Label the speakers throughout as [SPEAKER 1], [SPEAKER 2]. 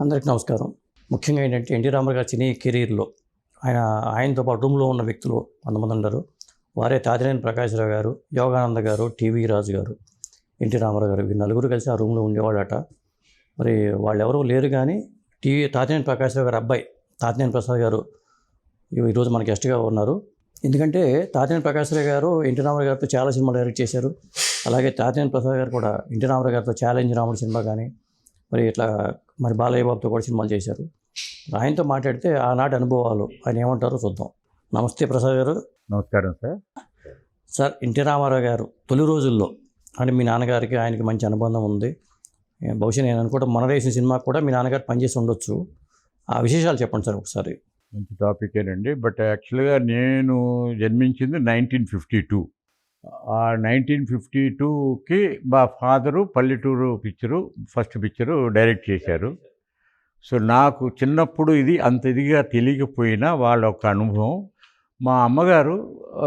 [SPEAKER 1] అందరికీ నమస్కారం. ముఖ్యంగా ఏంటంటే ఎన్టీ రామారావు గారి సినీ కెరీర్లో ఆయన ఆయనతో పాటు రూమ్లో ఉన్న వ్యక్తులు కొంతమంది ఉన్నారు. వారే తాతినేని ప్రకాశ్రావు గారు యోగానంద గారు టీవీ రాజు గారు ఎన్టీ రామారావు గారు. వీరు నలుగురు కలిసి ఆ రూమ్లో ఉండేవాళ్ళట. మరి వాళ్ళు ఎవరూ లేరు కానీ టీవీ తాతినేని ప్రకాశ్రావు గారు అబ్బాయి తాతినేని ప్రసాద్ గారు ఈ- ఈరోజు మన గెస్ట్గా ఉన్నారు. ఎందుకంటే తాతినేని ప్రకాశ్రావు గారు ఎన్టీ రామారావు గారితో చాలా సినిమాలు డైరెక్ట్ చేశారు. అలాగే తాతినేని ప్రసాద్ గారు కూడా ఎన్టీ రామారావు గారితో ఛాలెంజ్ రాముడు సినిమా కానీ మరి ఇట్లా మరి బాలయ్య బాబుతో కూడా సినిమాలు చేశారు. ఆయనతో మాట్లాడితే ఆనాటి అనుభవాలు ఆయన ఏమంటారో చూద్దాం. నమస్తే ప్రసాద్ గారు.
[SPEAKER 2] నమస్కారం సార్.
[SPEAKER 1] సార్ ఎన్టీ రామారావు గారు తొలి రోజుల్లో అంటే మీ నాన్నగారికి ఆయనకి మంచి అనుబంధం ఉంది. బహుశా నేను అనుకోవడం మన వేసిన సినిమా కూడా మీ నాన్నగారు పనిచేసి ఉండొచ్చు. ఆ విశేషాలు చెప్పండి సార్ ఒకసారి.
[SPEAKER 2] మంచి టాపికేనండి బట్ యాక్చువల్గా నేను జన్మించింది nineteen fifty two. Nineteen fifty టూకి మా father Palletooru picture first picture direct చేశారు. సో నాకు చిన్నప్పుడు ఇది అంత ఇదిగా తెలియకపోయినా వాళ్ళ ఒక అనుభవం. మా అమ్మగారు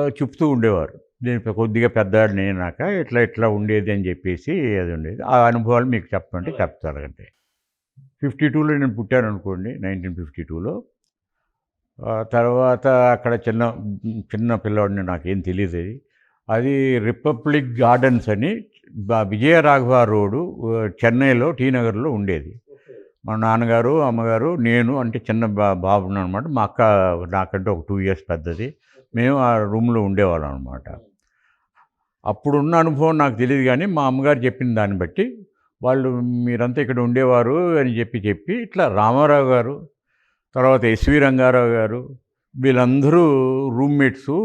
[SPEAKER 2] చెప్తూ ఉండేవారు. నేను కొద్దిగా పెద్దవాడు నేనాక ఇట్లా ఇట్లా ఉండేది అని చెప్పేసి అది ఉండేది. ఆ అనుభవాలు మీకు చెప్పమంటే చెప్తారు అంటే ఫిఫ్టీ టూలో నేను పుట్టాను అనుకోండి నైన్టీన్ ఫిఫ్టీ టూలో. తర్వాత అక్కడ చిన్న చిన్న పిల్లవాడిని నాకేం తెలియదు అది రిపబ్లిక్ గార్డెన్స్ అని విజయ రాఘవ రోడ్డు చెన్నైలో టీ నగర్లో ఉండేది. మా నాన్నగారు అమ్మగారు నేను అంటే చిన్న బా బాబుని అనమాట మా అక్క నాకంటే ఒక టూ ఇయర్స్ పెద్దది. మేము ఆ రూమ్లో ఉండేవాళ్ళం అనమాట అప్పుడున్న అనుభవం నాకు తెలియదు కానీ మా అమ్మగారు చెప్పిన దాన్ని బట్టి వాళ్ళు మీరంతా ఇక్కడ ఉండేవారు అని చెప్పి చెప్పి ఇట్లా రామారావు గారు తర్వాత ఎస్వి రంగారావు గారు వీళ్ళందరూ రూమ్మేట్సు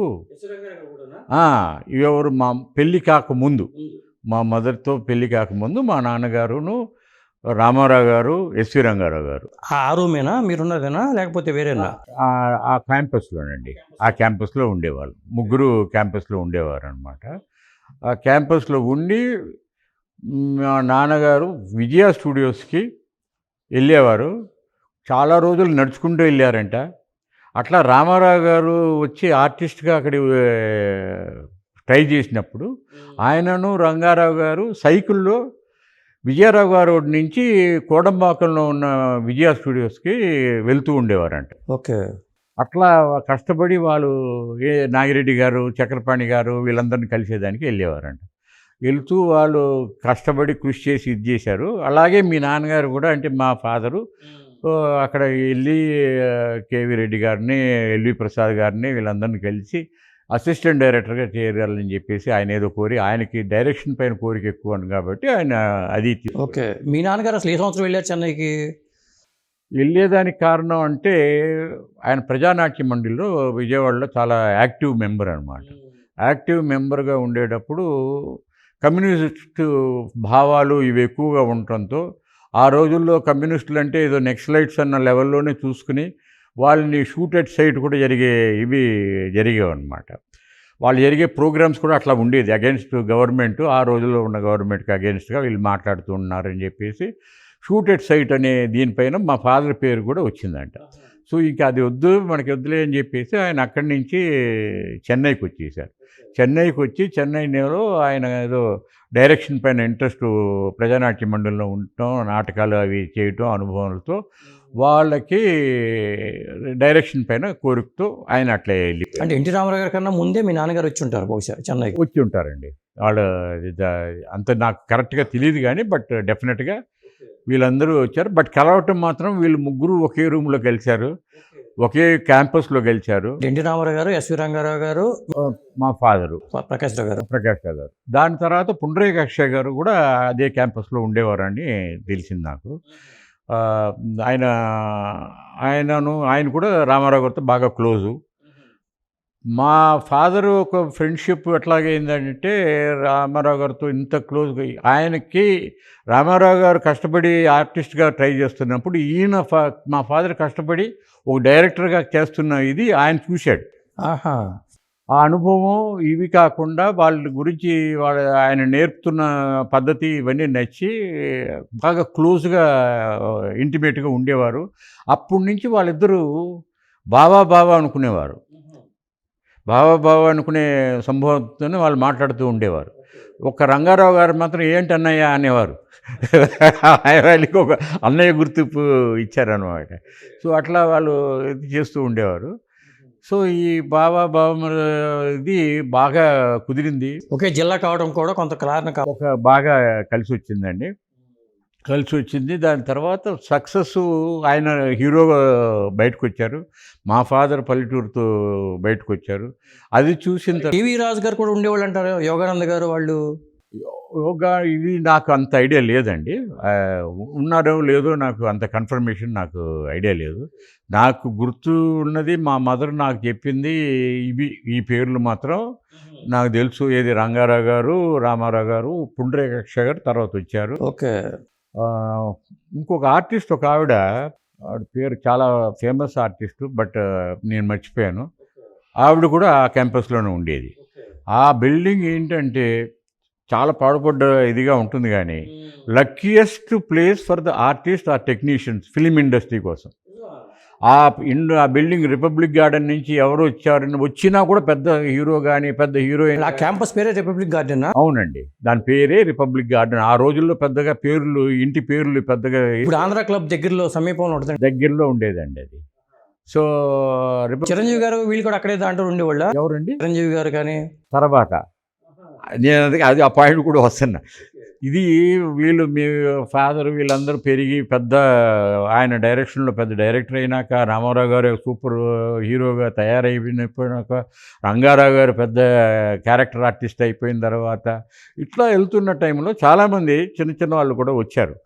[SPEAKER 2] ఎవరు మా పెళ్ళి కాకముందు. మా మదర్తో పెళ్ళి కాకముందు మా నాన్నగారును రామారావు గారు ఎస్వి రంగారావు గారు.
[SPEAKER 1] ఆ రూమేనా? మీరున్నదేనా? లేకపోతే వేరేనా?
[SPEAKER 2] ఆ- ఆ క్యాంపస్లోనండి. ఆ క్యాంపస్లో ఉండేవాళ్ళు. ముగ్గురు క్యాంపస్లో ఉండేవారు అనమాట ఆ క్యాంపస్లో ఉండి మా నాన్నగారు విజయ స్టూడియోస్కి వెళ్ళేవారు. చాలా రోజులు నడుచుకుంటూ వెళ్ళారంట. అట్లా రామారావు గారు వచ్చి ఆర్టిస్ట్గా అక్కడ ట్రై చేసినప్పుడు ఆయనను రంగారావు గారు సైకిల్లో విజయరావు గారు నుంచి కోడంబాకంలో ఉన్న విజయ స్టూడియోస్కి వెళ్తూ ఉండేవారంట.
[SPEAKER 1] ఓకే.
[SPEAKER 2] అట్లా కష్టపడి వాళ్ళు ఏ నాగిరెడ్డి గారు చక్రపాణి గారు వీళ్ళందరినీ కలిసేదానికి వెళ్ళేవారంట. వెళ్తూ వాళ్ళు కష్టపడి కృషి చేసి ఇది చేశారు. అలాగే మీ నాన్నగారు కూడా అంటే మా ఫాదరు అక్కడ వెళ్ళి కేవి రెడ్డి గారిని ఎల్వి ప్రసాద్ గారిని వీళ్ళందరినీ కలిసి అసిస్టెంట్ డైరెక్టర్గా చేరాలని చెప్పేసి ఆయన ఏదో కోరి ఆయనకి డైరెక్షన్ పైన కోరిక ఎక్కువ కాబట్టి ఆయన అది.
[SPEAKER 1] ఓకే. మీ నాన్నగారు అసలు ఏ సంవత్సరం వెళ్ళారు చెన్నైకి?
[SPEAKER 2] వెళ్ళేదానికి కారణం అంటే ఆయన ప్రజానాట్య మండలిలో విజయవాడలో చాలా యాక్టివ్ మెంబర్ అనమాట యాక్టివ్ మెంబర్గా ఉండేటప్పుడు కమ్యూనిస్ట్ భావాలు ఇవి ఎక్కువగా ఉండటంతో ఆ రోజుల్లో కమ్యూనిస్టులు అంటే ఏదో నెక్స్లైట్స్ అన్న లెవెల్లోనే చూసుకుని వాళ్ళని షూటెడ్ సైట్ కూడా జరిగే ఇవి జరిగేవి అనమాట వాళ్ళు జరిగే ప్రోగ్రామ్స్ కూడా అట్లా ఉండేది. అగేన్స్ట్ గవర్నమెంట్ ఆ రోజుల్లో ఉన్న గవర్నమెంట్కి అగేన్స్ట్గా వీళ్ళు మాట్లాడుతూ ఉన్నారని చెప్పేసి షూటెడ్ సైట్ అనే దీనిపైన మా ఫాదర్ పేరు కూడా వచ్చిందంట. సో ఇంకా అది వద్దు మనకి వద్దులే అని చెప్పేసి ఆయన అక్కడి నుంచి చెన్నైకి వచ్చేసారు. చెన్నైకి వచ్చి చెన్నైలో ఆయన ఏదో డైరెక్షన్ పైన ఇంట్రెస్ట్ ప్రజానాట్య మండలిలో ఉండటం నాటకాలు అవి చేయటం అనుభవాలతో వాళ్ళకి డైరెక్షన్ పైన కోరికతో ఆయన అట్లా వెళ్ళి
[SPEAKER 1] అంటే ఎన్టీ రామారావు గారి కన్నా ముందే మీ నాన్నగారు వచ్చి ఉంటారు బహుశా చెన్నైకి?
[SPEAKER 2] వచ్చి ఉంటారండి. వాళ్ళ అంత నాకు కరెక్ట్గా తెలియదు కానీ బట్ డెఫినెట్గా వీళ్ళందరూ వచ్చారు. బట్ కలవటం మాత్రం వీళ్ళు ముగ్గురు ఒకే రూమ్లో కలిశారు. ఒకే క్యాంపస్లో గెలిచారు.
[SPEAKER 1] ఎన్టీ రామారావు గారు ఎస్వి రంగారావు గారు
[SPEAKER 2] మా ఫాదరు.
[SPEAKER 1] ప్రకాష్ రావు గారు.
[SPEAKER 2] ప్రకాష్ రావు గారు. దాని తర్వాత పుండ్రేక అక్షయ్ గారు కూడా అదే క్యాంపస్లో ఉండేవారని తెలిసింది నాకు. ఆయన ఆయనను ఆయన కూడా రామారావు గారితో బాగా క్లోజు. మా ఫాదర్ ఒక ఫ్రెండ్షిప్ ఎట్లాగైందంటే రామారావు గారితో ఇంత క్లోజ్గా ఆయనకి రామారావు గారు కష్టపడి ఆర్టిస్ట్గా ట్రై చేస్తున్నప్పుడు ఈయన ఫా మా ఫాదర్ కష్టపడి ఒక డైరెక్టర్గా చేస్తున్న ఇది ఆయన చూశాడు.
[SPEAKER 1] ఆహా!
[SPEAKER 2] ఆ అనుభవం ఇవి కాకుండా వాళ్ళ గురించి వాళ్ళ ఆయన నేర్పుతున్న పద్ధతి ఇవన్నీ నచ్చి బాగా క్లోజ్గా ఇంటిమేట్గా ఉండేవారు. అప్పటి నుంచి వాళ్ళిద్దరూ బావా బావా అనుకునేవారు. బావా అనుకునే సంభవంతో వాళ్ళు మాట్లాడుతూ ఉండేవారు. ఒక్క రంగారావు గారు మాత్రం ఏంటి అన్నయ్య అనేవారు. వాళ్ళకి ఒక అన్నయ్య గుర్తింపు ఇచ్చారనమాట సో అట్లా వాళ్ళు ఇది చేస్తూ ఉండేవారు. సో ఈ బాబా బాబా ఇది బాగా కుదిరింది.
[SPEAKER 1] ఒకే జిల్లా కావడం కూడా కొంత కారణం
[SPEAKER 2] ఒక బాగా కలిసి వచ్చిందండి కలిసి వచ్చింది దాని తర్వాత సక్సెస్ ఆయన హీరోగా బయటకు వచ్చారు మా ఫాదర్ పల్లెటూరుతో బయటకు వచ్చారు అది చూసిన
[SPEAKER 1] టీవీ రాజు గారు కూడా ఉండేవాళ్ళు అంటారు యోగానంద గారు వాళ్ళు?
[SPEAKER 2] యోగా ఇది నాకు అంత ఐడియా లేదండి. ఉన్నారో లేదో నాకు అంత కన్ఫర్మేషన్ నాకు ఐడియా లేదు. నాకు గుర్తు ఉన్నది మా మదర్ నాకు చెప్పింది ఇవి ఈ పేర్లు మాత్రం. నాకు తెలుసు. ఏది రంగారావు గారు రామారావు గారు పుండ్రేకక్ష గారు తర్వాత వచ్చారు.
[SPEAKER 1] ఓకే.
[SPEAKER 2] ఇంకొక ఆర్టిస్ట్ ఒక ఆవిడ ఆవిడ పేరు చాలా ఫేమస్ ఆర్టిస్ట్ బట్ నేను మర్చిపోయాను. ఆవిడ కూడా ఆ క్యాంపస్లోనే ఉండేది. ఆ బిల్డింగ్ ఏంటంటే చాలా పాడుపడ్డ ఇదిగా ఉంటుంది కానీ luckiest place for the artist or technicians film industry కోసం. ఆ ఇండ్ ఆ బిల్డింగ్ రిపబ్లిక్ గార్డెన్ నుంచి ఎవరు వచ్చారని వచ్చినా కూడా పెద్ద హీరో కానీ పెద్ద హీరోయిన్
[SPEAKER 1] ఆ క్యాంపస్ పేరే రిపబ్లిక్ గార్డెన్
[SPEAKER 2] అవునండి. దాని పేరే రిపబ్లిక్ గార్డెన్. ఆ రోజుల్లో పెద్దగా పేర్లు ఇంటి పేర్లు పెద్దగా
[SPEAKER 1] ఇప్పుడు ఆంధ్ర క్లబ్ దగ్గరలో సమీపంలో ఉంటుంది
[SPEAKER 2] దగ్గరలో ఉండేదండి అది. సో
[SPEAKER 1] చిరంజీవి గారు వీళ్ళు కూడా అక్కడే దాంట్లో ఉండేవాళ్ళ?
[SPEAKER 2] ఎవరండి?
[SPEAKER 1] చిరంజీవి గారు కానీ?
[SPEAKER 2] తర్వాత. నేను అది ఆ పాయింట్ కూడా వస్తున్నా. ఇది వీళ్ళు మీ ఫాదర్ వీళ్ళందరూ పెరిగి పెద్ద ఆయన డైరెక్షన్లో పెద్ద డైరెక్టర్ అయినాక రామారావు గారు సూపర్ హీరోగా తయారైపోయినాక రంగారావు గారు పెద్ద క్యారెక్టర్ ఆర్టిస్ట్ అయిపోయిన తర్వాత ఇట్లా వెళ్తున్న టైంలో చాలామంది చిన్న చిన్న వాళ్ళు కూడా వచ్చారు.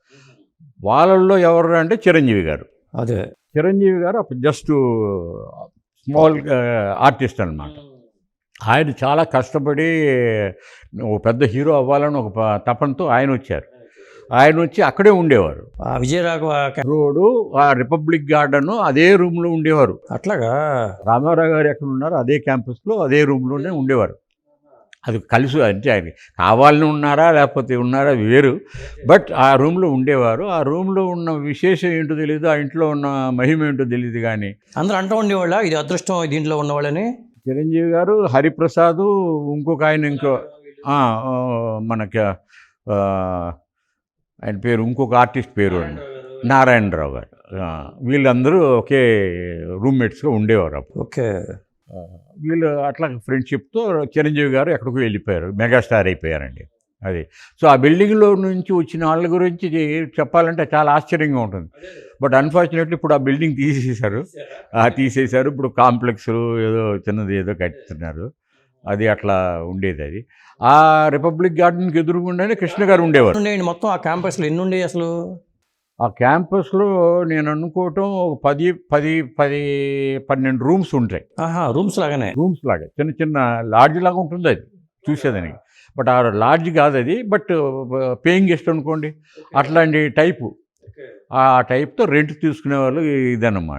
[SPEAKER 2] వాళ్ళల్లో ఎవరు అంటే చిరంజీవి గారు.
[SPEAKER 1] అదే.
[SPEAKER 2] చిరంజీవి గారు అప్పుడు జస్ట్ స్మాల్ ఆర్టిస్ట్ అన్నమాట. ఆయన చాలా కష్టపడి ఓ పెద్ద హీరో అవ్వాలని ఒక తపనతో ఆయన వచ్చారు. ఆయన వచ్చి అక్కడే ఉండేవారు.
[SPEAKER 1] ఆ విజయరాఘవ
[SPEAKER 2] రోడ్డు ఆ రిపబ్లిక్ గార్డెన్ అదే రూమ్లో ఉండేవారు.
[SPEAKER 1] అట్లాగా?
[SPEAKER 2] రామారావు గారు ఎక్కడ ఉన్నారు అదే క్యాంపస్లో అదే రూమ్లోనే ఉండేవారు. అది కలిసి అంటే ఆయన కావాలని ఉన్నారా లేకపోతే ఉన్నారా వేరు. బట్ ఆ రూమ్లో ఉండేవారు. ఆ రూమ్లో ఉన్న విశేషం ఏంటో తెలియదు ఆ ఇంట్లో ఉన్న మహిమ ఏంటో తెలియదు కానీ
[SPEAKER 1] అందరూ అంటూ ఉండేవాళ్ళ ఇది అదృష్టం దీంట్లో ఉన్నవాళ్ళని?
[SPEAKER 2] చిరంజీవి గారు హరిప్రసాద్ ఇంకొక ఆయన ఇంకో మనకి ఆ, ఆయన పేరు ఇంకొక ఆర్టిస్ట్ పేరు అండి. నారాయణరావు గారు. వీళ్ళందరూ ఒకే రూమ్మేట్స్గా ఉండేవారు అప్పుడు.
[SPEAKER 1] ఓకే.
[SPEAKER 2] వీళ్ళు అట్లా ఫ్రెండ్షిప్తో చిరంజీవి గారు ఎక్కడికో వెళ్ళిపోయారు. మెగాస్టార్ అయిపోయారండి. అది. సో ఆ బిల్డింగ్లో నుంచి వచ్చిన వాళ్ళ గురించి చెప్పాలంటే చాలా ఆశ్చర్యంగా ఉంటుంది. బట్ అన్ఫార్చునేట్లీ ఇప్పుడు ఆ బిల్డింగ్ తీసేశారు. ఆ తీసేశారు. ఇప్పుడు కాంప్లెక్స్ ఏదో చిన్నది ఏదో కట్టుతున్నారు అది అట్లా ఉండేది అది. ఆ రిపబ్లిక్ గార్డెన్కి ఎదురుగుండానే కృష్ణ గారు ఉండేవారు.
[SPEAKER 1] మొత్తం ఆ క్యాంపస్లో ఎన్ని ఉండేవి అసలు?
[SPEAKER 2] ఆ క్యాంపస్లో నేను అనుకోవటం ఒక పది పది పది పన్నెండు రూమ్స్ ఉంటాయి.
[SPEAKER 1] రూమ్స్ లాగానే.
[SPEAKER 2] రూమ్స్ లాగా చిన్న చిన్న లాడ్జ్ లాగా ఉంటుంది అది. చూసేదానికి. బట్ ఆ లాడ్జ్ కాదు అది బట్ పేయింగ్ గెస్ట్ అనుకోండి. అట్లాంటి టైపు. ఆ టైప్తో రెంట్ తీసుకునే వాళ్ళు ఇదన్నమాట.